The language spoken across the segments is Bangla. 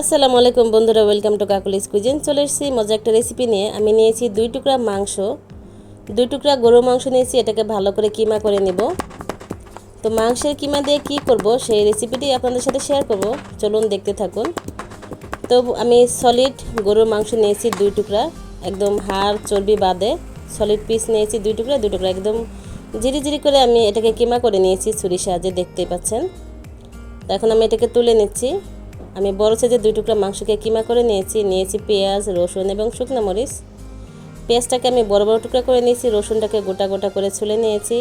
আসসালামু আলাইকুম বন্ধুরা ওয়েলকাম টু কাকুলিস কুইজিন চলে এসেছি মজা একটা রেসিপি নিয়ে। আমি নিয়েছি দুই টুকরা মাংস। দুই টুকরা গরু মাংস নিয়েছি, এটাকে ভালো করে কিমা করে নেব। তো মাংসের কিমা দিয়ে কি করব, সেই রেসিপিটি আপনাদের সাথে শেয়ার করব। চলুন দেখতে থাকুন। তো আমি সলিড গরুর মাংস নিয়েছি দুই টুকরা, একদম হাড় চর্বি বাদে। সলিড পিস নিয়েছি দুই টুকরা দুই টুকরা একদম জিরি জিরি করে আমি এটাকে কিমা করে নিয়েছি, ছুরির সাহায্যে দেখতেই পাচ্ছেন। এখন আমি এটাকে তুলে নিচ্ছি। আমি বড় সাইজের দুই টুকরা মাংসকে কিমা করে নিয়েছি নিয়েছি পেঁয়াজ, রসুন এবং শুকনো মরিচ। পেঁয়াজটাকে আমি বড় বড় টুকরা করে নিয়েছি, রসুনটাকে গোটা গোটা করে ছুলে নিয়েছি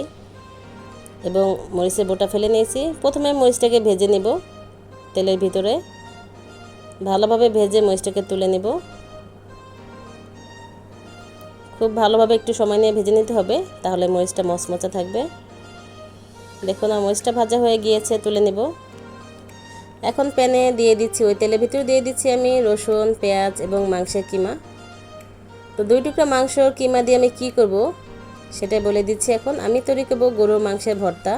এবং মরিচের বোটা ফেলে নিয়েছি। প্রথমে মরিচটাকে ভেজে নিব তেলের ভিতরে। ভালোভাবে ভেজে মরিচটাকে তুলে নিব। খুব ভালোভাবে একটু সময় নিয়ে ভেজে নিতে হবে, তাহলে মরিচটা মচমচা থাকবে। দেখুন, আমার মরিচটা ভাজা হয়ে গিয়েছে, তুলে নেব। এখন প্যানে দিয়ে দিচ্ছি, ওই তেলের ভিতরে দিয়ে দিচ্ছি আমি রসুন, পেঁয়াজ এবং মাংসের কিমা। তো দুই টুকরা মাংস কিমা দিয়ে আমি কি করব সেটাই বলে দিচ্ছি এখন। আমি তৈরি করব গরুর মাংসের ভর্তা।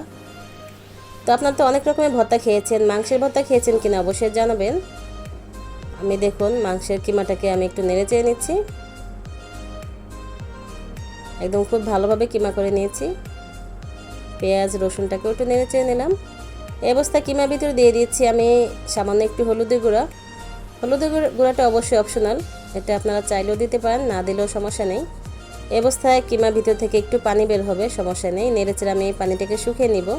তো আপনার তো অনেক রকমের ভর্তা খেয়েছেন, মাংসের ভর্তা খেয়েছেন কিনা অবশ্যই জানাবেন। আমি দেখুন মাংসের কিমাটাকে আমি একটু নেড়ে চেয়ে নিচ্ছি। একদম খুব ভালোভাবে কিমা করে নিয়েছি। পেঁয়াজ, রসুনটাকেও একটু নেড়ে চেয়ে নিলাম। এই অবস্থায় কিমার ভিতরে দিয়ে দিচ্ছি আমি সামান্য একটু হলুদের গুঁড়া। হলুদের গুঁড়াটা অবশ্যই অপশনাল এটা আপনারা চাইলেও দিতে পারেন, না দিলেও সমস্যা নেই। অবস্থায় কিমার ভিতর থেকে একটু পানি বের হবে, সমস্যা নেই। নেড়েচেড়ে আমি পানিটাকে শুকিয়ে নিব।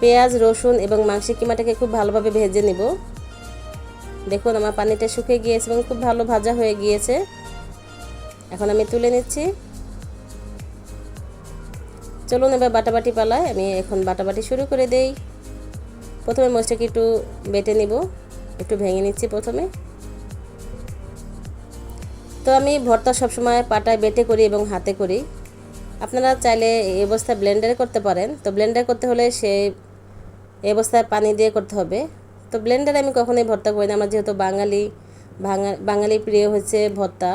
পেঁয়াজ, রসুন এবং মাংসের কিমাটাকে খুব ভালোভাবে ভেজে নিব। দেখুন আমার পানিটা শুকিয়ে গিয়েছে এবং খুব ভালো ভাজা হয়ে গিয়েছে। এখন আমি তুলে নিচ্ছি। চলুন এবার বাটাবাটি পালায়, আমি এখন বাটাবাটি শুরু করে দেই। প্রথমে মরিচটাকে একটু বেটে নিব। একটু ভেঙে নিচ্ছি প্রথমে। তো আমি ভর্তা সবসময় পাটায় বেটে করি এবং হাতে করি। আপনারা চাইলে এই অবস্থায় ব্লেন্ডারে করতে পারেন। তো ব্লেন্ডার করতে হলে সেই এই অবস্থায় পানি দিয়ে করতে হবে। তো ব্লেন্ডারে আমি কখনোই ভর্তা করি না। আমরা যেহেতু বাঙালি বাঙালি প্রিয় হচ্ছে ভর্তা।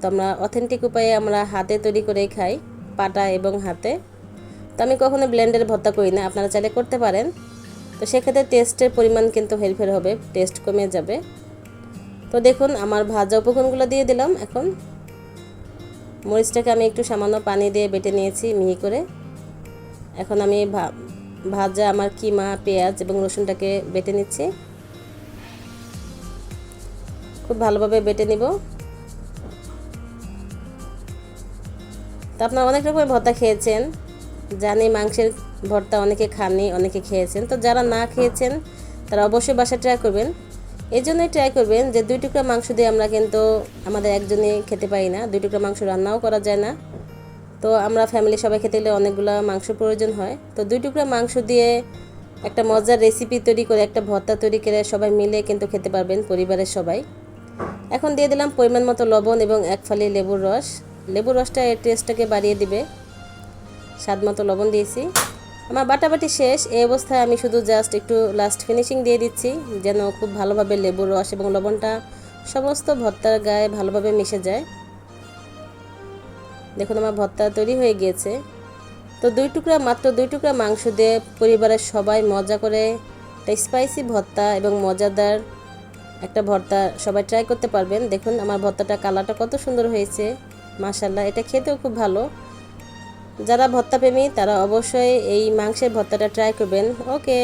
তো আমরা অথেন্টিক উপায়ে আমরা হাতে তৈরি করেই খাই পাটা এবং হাতে। তো আমি কখনো ব্লেন্ডারে ভর্তা করি না। আপনারা চাইলে করতে পারেন। তো সেক্ষেত্রে টেস্টের পরিমাণ কিন্তু হেরফের হবে টেস্ট কমে যাবে। তো দেখুন, আমার ভাজা উপকরণগুলো দিয়ে দিলাম এখন। মরিচটাকে আমি একটু সামান্য পানি দিয়ে বেটে নিয়েছি মিহি করে। এখন আমি ভাজা আমার কিমা, পেঁয়াজ এবং রসুনটাকে বেটে নিচ্ছি। খুব ভালোভাবে বেটে নিব। তা আপনারা অনেক রকমের ভর্তা খেয়েছেন। জানি মাংসের ভর্তা অনেকে খাননি, অনেকে খেয়েছেন। তো যারা না খেয়েছেন, তারা অবশ্যই বাসায় ট্রাই করবেন। এই জন্যই ট্রাই করবেন যে দুই টুকরা মাংস দিয়ে আমরা কিন্তু আমাদের একজনে খেতে পারি না, দুই টুকরা মাংস রান্নাও করা যায় না। তো আমরা ফ্যামিলি সবাই খেতে গেলে অনেকগুলো মাংস প্রয়োজন হয়। তো দুই টুকরা মাংস দিয়ে একটা মজার রেসিপি তৈরি করে, একটা ভর্তা তৈরি করে সবাই মিলে কিন্তু খেতে পারবেন পরিবারের সবাই। এখন দিয়ে দিলাম পরিমাণ মতো লবণ এবং এক ফালি লেবুর রস। লেবুর রসটা এর টেস্টটাকে বাড়িয়ে দিবে। স্বাদ মতো লবণ দিয়েছি। আমার বাটাবাটি শেষ, এই অবস্থায় আমি শুধু জাস্ট একটু লাস্ট ফিনিশিং দিয়ে দিচ্ছি, যেন খুব ভালোভাবে লেবুর রস এবং লবণটা সমস্ত ভর্তার গায়ে ভালোভাবে মিশে যায়। দেখুন, আমার ভর্তা তৈরি হয়ে গিয়েছে। তো দুই টুকরা, মাত্র দুই টুকরা মাংস দিয়ে পরিবারের সবাই মজা করে একটা স্পাইসি ভর্তা এবং মজাদার একটা ভর্তা সবাই ট্রাই করতে পারবেন। দেখুন, আমার ভর্তাটা কালারটা কত সুন্দর হয়েছে। মাশাল্লাহ এটা খেতেও খুব ভালো। যারা ভর্তা প্রেমী তারা অবশ্যই এই মাংসের ভর্তাটা ট্রাই করবেন। ওকে